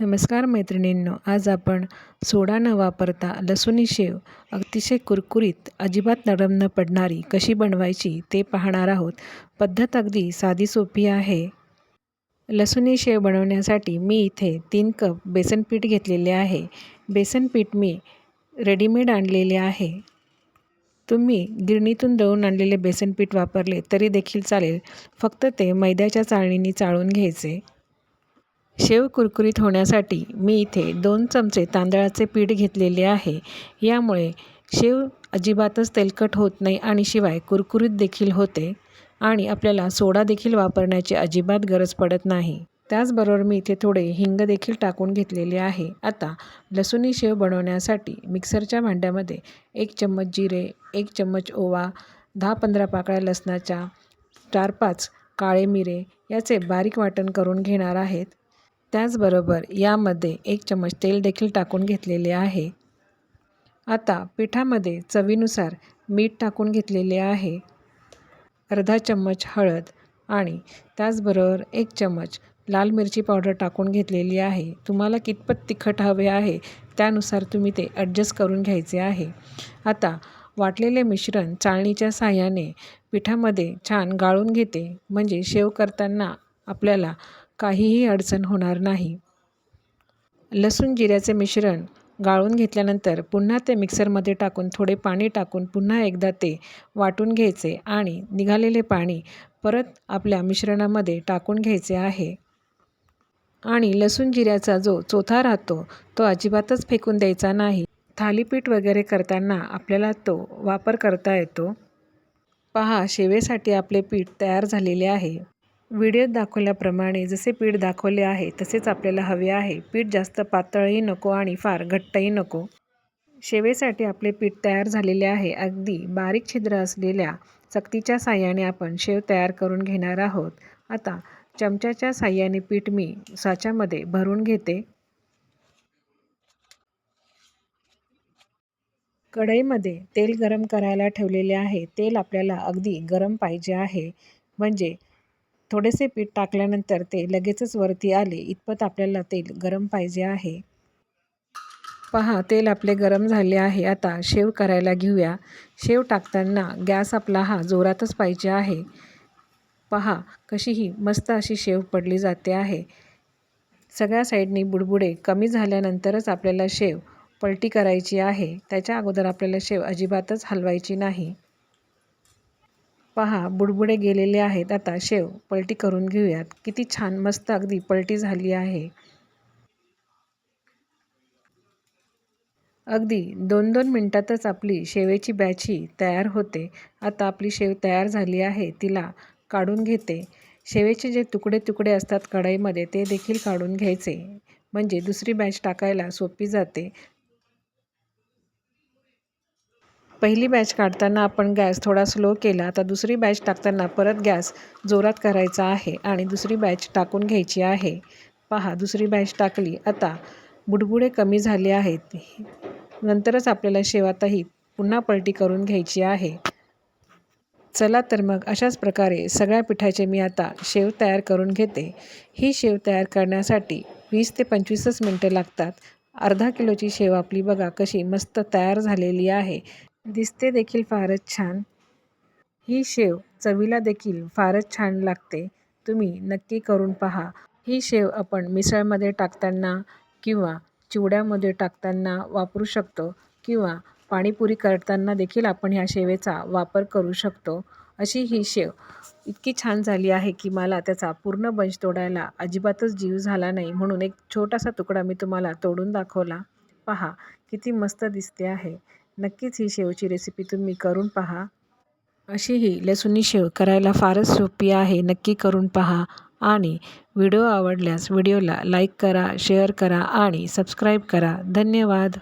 नमस्कार मैत्रिणींनो आज आपण सोडा न वापरता लसुणी शेव अतिशय कुरकुरीत अजिबात नरम न पडणारी कशी बनवायची ते पाहणार आहोत. पद्धत अगदी साधी सोपी आहे. लसुणी शेव बनवण्यासाठी मी इथे तीन कप बेसन पीठ घेतलेले आहे. बेसन पीठ मी रेडीमेड आणलेले आहे. तुम्ही गिरणीतून दळून आणलेले बेसन पीठ वापरले तरी देखील चालेल. फक्त ते मैद्याच्या चाळणीने चाळून घ्यायचे. शेव कुरकुरीत होण्यासाठी मी इथे दोन चमचे तांदळाचे पीठ घेतलेले आहे. यामुळे शेव अजिबातच तेलकट होत नाही आणि शिवाय कुरकुरीत देखील होते आणि आपल्याला सोडा देखील वापरण्याची अजिबात गरज पडत नाही. त्याचबरोबर मी इथे थोडे हिंग देखील टाकून घेतलेले आहे. आता लसूणी शेव बनवण्यासाठी मिक्सरच्या भांड्यामध्ये एक चम्मच जिरे एक चम्मच ओवा दहा पंधरा पाकळ्या लसणाच्या चार पाच काळे मिरे याचे बारीक वाटण करून घेणार आहेत. त्याचबरोबर यामध्ये एक चम्मच तेल देखील टाकून घेतलेले आहे. आता पिठामध्ये चवीनुसार मीठ टाकून घेतलेले आहे. अर्धा चम्मच हळद आणि त्याचबरोबर एक चम्मच लाल मिरची पावडर टाकून घेतलेली आहे. तुम्हाला कितपत तिखट हवे आहे त्यानुसार तुम्ही ते ॲडजस्ट करून घ्यायचे आहे. आता वाटलेले मिश्रण चाळणीच्या साह्याने पिठामध्ये छान गाळून घेते. म्हणजे शेव करताना आपल्याला काहीही अडचण होणार नाही. लसूण जिऱ्याचे मिश्रण गाळून घेतल्यानंतर पुन्हा ते मिक्सरमध्ये टाकून थोडे पाणी टाकून पुन्हा एकदा ते वाटून घ्यायचे आणि निघालेले पाणी परत आपल्या मिश्रणामध्ये टाकून घ्यायचे आहे. आणि लसूण जिऱ्याचा जो चोथा राहतो तो अजिबातच फेकून द्यायचा नाही. थालीपीठ वगैरे करताना आपल्याला तो वापर करता येतो. पहा शेवेसाठी आपले पीठ तयार झालेले आहे. व्हिडिओत दाखवल्याप्रमाणे जसे पीठ दाखवले आहे तसेच आपल्याला हवे आहे. पीठ जास्त पातळही नको आणि फार घट्टही नको. शेवेसाठी आपले पीठ तयार झालेले आहे. अगदी बारीक छिद्र असलेल्या चकतीच्या साह्याने आपण शेव तयार करून घेणार आहोत. आता चमच्याच्या साह्याने पीठ मी साच्यामध्ये भरून घेते. कढईमध्ये तेल गरम करायला ठेवलेले आहे. तेल आपल्याला अगदी गरम पाहिजे आहे. म्हणजे थोडेसे पीठ टाकल्यानंतर ते लगेचच वरती आले. इतपत आपल्याला तेल गरम पाहिजे आहे. पहा तेल आपले गरम झाले आहे. आता शेव करायला घेऊया. शेव टाकताना गॅस आपला हा जोरातच पाहिजे आहे. पहा कशी ही मस्त अशी शेव पडली जाते आहे. सगळ्या साईडनी बुडबुडे कमी झाल्यानंतरच आपल्याला शेव पलटी करायची आहे. त्याच्या अगोदर आपल्याला शेव अजिबातच हलवायची नाही. पहा बुडबुडे गेलेले आहेत. आता शेव पलटी करून घेऊयात. किती छान मस्त अगदी पलटी झाली आहे. अगदी दोन दोन मिनटातच आपली शेवेची बॅची तयार होते. आता आपली शेव तयार झाली आहे तिला काढून घेते. शेवेचे जे तुकडे तुकडे असतात कढईमध्ये ते देखील काढून घ्यायचे. म्हणजे दुसरी बॅच टाकायला सोपी जाते. पहिली बॅच काढताना आपण गॅस थोडा स्लो केला आता दुसरी बॅच टाकताना परत गॅस जोरात करायचा आहे आणि दुसरी बॅच टाकून घ्यायची आहे. पहा दुसरी बॅच टाकली आता बुडबुडे कमी झाले आहेत. नंतरच आपल्याला शेवातही पुन्हा पलटी करून घ्यायची आहे. चला तर मग अशाच प्रकारे सगळ्या पिठाचे मी आता शेव तयार करून घेते. ही शेव तयार करण्यासाठी वीस ते पंचवीसच मिनटं लागतात. अर्धा किलोची शेव आपली बघा कशी मस्त तयार झालेली आहे. दिसते देखील फारच छान. ही शेव चवीला देखील फारच छान लागते. तुम्ही नक्की करून पहा. ही शेव आपण मिसळमध्ये टाकताना किंवा चिवड्यामध्ये टाकताना वापरू शकतो किंवा पाणीपुरी करताना देखील आपण ह्या शेवेचा वापर करू शकतो. अशी ही शेव इतकी छान झाली आहे की मला त्याचा पूर्ण बंच तोडायला अजिबातच जीव झाला नाही. म्हणून एक छोटासा तुकडा मी तुम्हाला तोडून दाखवला. पहा किती मस्त दिसते आहे. नक्कीच ही शेवची रेसिपी तुम्ही करून पहा. अशी ही लसूणी शेव करायला फारच सोपी आहे. नक्की करून पहा. आणि व्हिडिओ आवडल्यास व्हिडिओला लाईक करा शेअर करा आणि सबस्क्राईब करा. धन्यवाद.